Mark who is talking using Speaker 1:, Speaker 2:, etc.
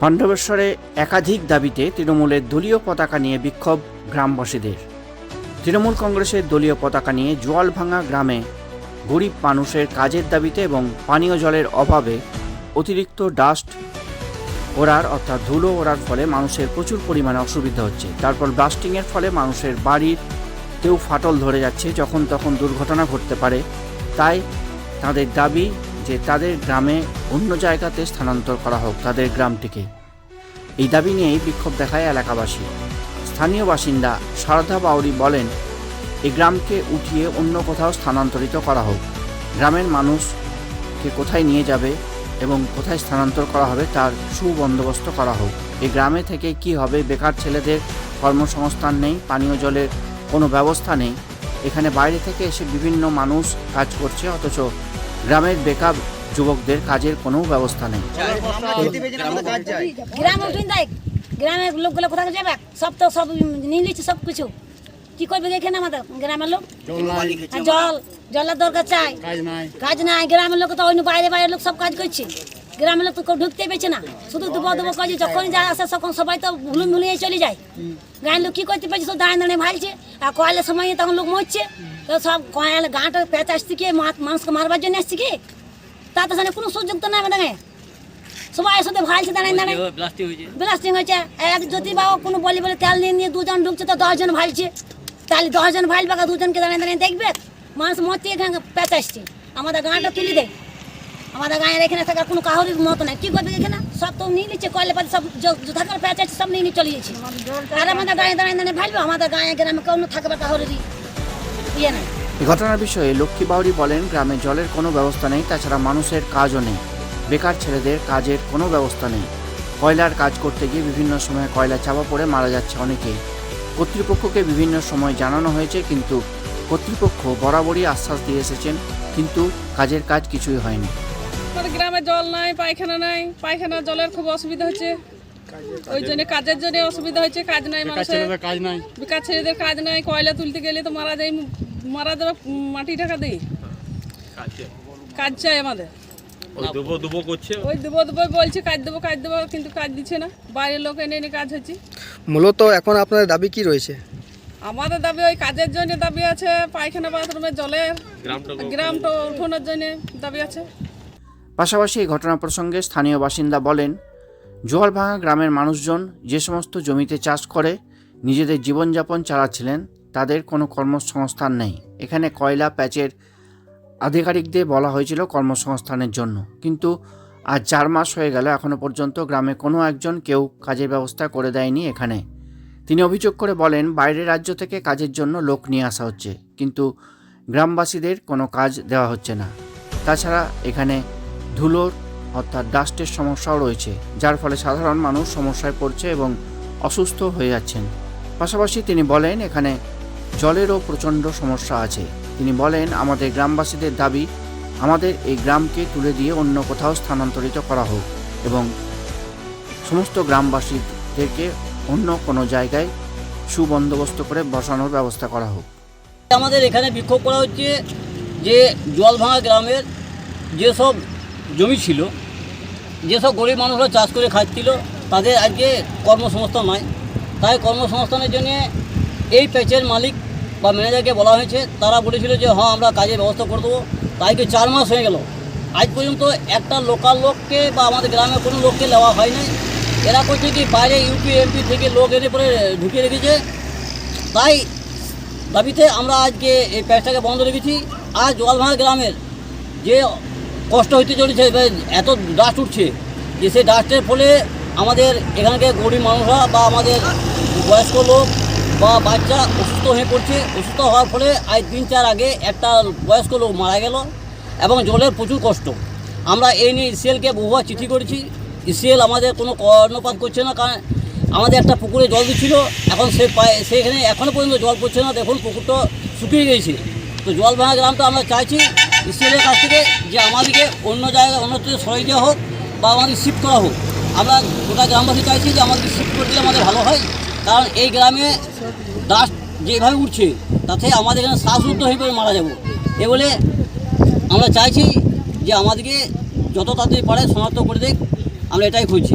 Speaker 1: পাণ্ডবেশ্বরে একাধিক দাবিতে তৃণমূলের দলীয় পতাকা নিয়ে বিক্ষোভ গ্রামবাসীদের। তৃণমূল কংগ্রেসের দলীয় পতাকা নিয়ে জোয়ালভাঙা গ্রামে গরিব মানুষের কাজের দাবিতে এবং পানীয় জলের অভাবে অতিরিক্ত ডাস্ট ওড়ার অর্থাৎ ধুলো ওড়ার ফলে মানুষের প্রচুর পরিমাণে অসুবিধা হচ্ছে। তারপর ব্লাস্টিংয়ের ফলে মানুষের বাড়ির কেউ ফাটল ধরে যাচ্ছে, যখন তখন দুর্ঘটনা ঘটতে পারে। তাই তাদের দাবি যে তাদের গ্রামে অন্য জায়গাতে স্থানান্তর করা হোক তাদের গ্রামটিকে। এই দাবি নিয়েই বিক্ষোভ দেখায় এলাকাবাসী। স্থানীয় বাসিন্দা সারদা বাউরি বলেন এই গ্রামকে উঠিয়ে অন্য কোথাও স্থানান্তরিত করা হোক। গ্রামের মানুষকে কোথায় নিয়ে যাবে এবং কোথায় স্থানান্তর করা হবে তার সুবন্দোবস্ত করা হোক। এই গ্রামে থেকে কি হবে, বেকার ছেলেদের কর্মসংস্থান নেই, পানীয় জলের কোনো ব্যবস্থা নেই। এখানে বাইরে থেকে এসে বিভিন্ন মানুষ কাজ করছে, অথচ গ্রামের বেকার যুবকদের কাজের কোনো ব্যবস্থা নেই।
Speaker 2: গ্রামের লোকগুলো কোথায় যাবে সব তো সব নিয়ে নিচ্ছে সব কিছু। কি করবে এখানে আমাদের? গ্রামের লোক? জল জলের দরকার চাই। কাজ নাই গ্রামের লোক তো অন্য বাইরে বাইরের লোক সব কাজ করছে। গ্রামের লোক তো কেউ ঢুকতে পেরেছে না। শুধু দুবো দুবো কাজে যখন যায় আসে তখন সবাই তো ভুলুন ভুলিয়ে চলে যায়। গাঁয়ের লোক কি করতে পারছে? সব দাঁড়িয়ে দাঁড়িয়ে ভালছে আর কয়লার সময় তখন লোক মরছে। তো সব কয়লা গাঁটা পেঁচ আসছে কি? মানুষকে মারবার জন্য আসছে কি? তা তো সেখানে কোনো সুযোগ তো নাই আমাদের। সবাই সাথে ভালছে দাঁড়িয়ে দাঁড়িয়ে। ব্লাস্টিং হয়েছে। এক যদি বা কোনো বলি বলে তেল নিয়ে নিয়ে দুজন ঢুকছে তো দশজন ভালছে তাহলে দশজন ভাইল বাকা দুজনকে দাঁড়িয়ে দাঁড়িয়ে দেখবে। মানুষ মরতে এখানে আসছে। আমাদের গাঁটা তুলে দেয়। আমাদের গাঁয়ের এখানে থাকার কোনো কাহরির মতো নাই। কি করবে এখানে? সব তো নিয়ে নিচ্ছে কয়লে পাতে সব যথা করে পেঁচ আছে সব নিয়ে নিয়ে চলে যাচ্ছে। আর আমাদের গাঁয়ে দাঁড়িয়ে দাঁড়িয়ে ভালবে আমাদের গাঁয়ে গ্রামে কোনো থাকবে কাহরির ইয়ে নাই।
Speaker 1: ঘটনার বিষয়ে লক্ষ্মী বাউরি বলেন গ্রামে জলের কোনো ব্যবস্থা নেই তাছাড়া মানুষের কাজও নেই। বেকার ছেলেদের কাজের কোনো ব্যবস্থা নেই। কয়লার কাজ করতে গিয়ে বিভিন্ন সময় কয়লা চাপা পড়ে মারা যাচ্ছে অনেকে। কর্তৃপক্ষকে বিভিন্ন সময় জানানো হয়েছে কিন্তু কর্তৃপক্ষ বরাবরই আশ্বাস দিয়ে এসেছেন কিন্তু কাজের কাজ কিছুই হয়নি।
Speaker 3: আমাদের গ্রামে জল নাই পায়খানা নাই। পায়খানা জলের খুব অসুবিধা হচ্ছে। ওই জন্য কাজের জন্য অসুবিধা হচ্ছে কাজ নাই মানুষের।
Speaker 4: কাজ নাই।
Speaker 3: বেকার ছেলেদের কাজ নাই কয়লা তুলতে গেলে তো মারা যায় মারা যাবে মাটি টাকা দেই কাজ চাই। আমাদের।
Speaker 4: ওই দুবো দুবো করছে।
Speaker 3: ওই দেবো দেবো বলছে কাজ দেবো কাজ দেবো কিন্তু কাজ দিচ্ছে না। বাইরের লোক এনে এনে কাজ হচ্ছে।
Speaker 5: মূলত এখন আপনাদের দাবি কি রয়েছে?
Speaker 3: আমাদের দাবি ওই কাজের জন্য দাবি আছে পায়খানা বাথরুমের জলের
Speaker 4: গ্রামটা
Speaker 3: উঠোনের জন্য দাবি আছে।
Speaker 1: পাশাপাশি এই ঘটনা প্রসঙ্গে স্থানীয় বাসিন্দা বলেন, জোয়ালভাঙা গ্রামের মানুষজন যে সমস্ত জমিতে চাষ করে, নিজেদের জীবনযাপন চালাচ্ছিলেন, তাদের কোনো কর্মসংস্থান নেই। এখানে কয়লা প্যাচের আধিকারিকদের বলা হয়েছিল কর্মসংস্থানের জন্য। কিন্তু আজ চার মাস হয়ে গেল এখনও পর্যন্ত গ্রামে কোনো একজন কেউ কাজের ব্যবস্থা করে দেয়নি এখানে। তিনি অভিযোগ করে বলেন, বাইরের রাজ্য থেকে কাজের জন্য লোক নিয়ে আসা হচ্ছে, কিন্তু গ্রামবাসীদের কোনো কাজ দেওয়া হচ্ছে না। তাছাড়া এখানে ধুলোর অর্থাৎ ডাস্টের সমস্যাও রয়েছে, যার ফলে সাধারণ মানুষ সমস্যায় পড়ছে এবং অসুস্থ হয়ে যাচ্ছেন। পাশাপাশি তিনি বলেন, এখানে জলেরও প্রচণ্ড সমস্যা আছে। তিনি বলেন, আমাদের গ্রামবাসীদের দাবি, আমাদের এই গ্রামকে তুলে দিয়ে অন্য কোথাও স্থানান্তরিত করা হোক এবং সমস্ত গ্রামবাসীদেরকে অন্য কোনো জায়গায় সুবন্দোবস্ত করে বসানোর ব্যবস্থা করা হোক।
Speaker 6: আমাদের এখানে বিক্ষোভ করা হচ্ছে যে জলভাঙা গ্রামের যেসব জমি ছিল, যেসব গরিব মানুষরা চাষ করে খাচ্ছিল, তাদের আজকে কর্মসংস্থান নয় তাই কর্মসংস্থানের জন্য এই প্যাচের মালিক বা ম্যানেজারকে বলা হয়েছে, তারা বলেছিল যে হ্যাঁ আমরা কাজের ব্যবস্থা করে দেবো। তাইকে চার মাস হয়ে গেল। আজ পর্যন্ত একটা লোকাল লোককে বা আমাদের গ্রামে কোনো লোককে নেওয়া হয়নি এরা করছে কি, বাইরে ইউপি, এমপি থেকে লোক এনে পরে ঢুকিয়ে রেখেছে। তাই দাবিতে আমরা আজকে এই প্যাচটাকে বন্ধ রেখেছি। আর জলভাঙা গ্রামের যে কষ্ট হইতে চলেছে এত ডাস্ট উঠছে যে সেই ডাস্টের ফলে আমাদের এখানকার গরিব মানুষরা বা আমাদের বয়স্ক লোক বা বাচ্চা অসুস্থ হয়ে পড়ছে। অসুস্থ হওয়ার ফলে আজ দিন চার আগে একটা বয়স্ক লোক মারা গেল এবং জলের প্রচুর কষ্ট। আমরা এই নিয়ে ইসিএলকে বহুবার চিঠি করেছি। ইসিএল আমাদের কোনো কর্ণপাত করছে না, কারণ আমাদের একটা পুকুরে জল দিচ্ছিল, এখন সে পায়ে সেখানে এখনও পর্যন্ত জল পড়ছে না। দেখুন পুকুরটা শুকিয়ে গেছে তো জল ভাঙা গ্রামটা আমরা চাইছি ইসিএলের কাছ থেকে যে আমাদেরকে অন্য জায়গায় অন্যত্র সরাই দেওয়া হোক বা আমাদের শিফট করা হোক, আমরা গোটা গ্রামবাসী চাইছি যে আমাদের শিফট করে দিলে আমাদের ভালো হয়। কারণ এই গ্রামে ডাস্ট যেভাবে উঠছে, তাতে আমাদের এখানে শ্বাসরুদ্ধ হয়ে পড়ে মারা যাব। এ বলে আমরা চাইছি যে আমাদেরকে যত তাড়াতাড়ি পারে শনাক্ত করে দেখ, আমরা এটাই খুঁজছি।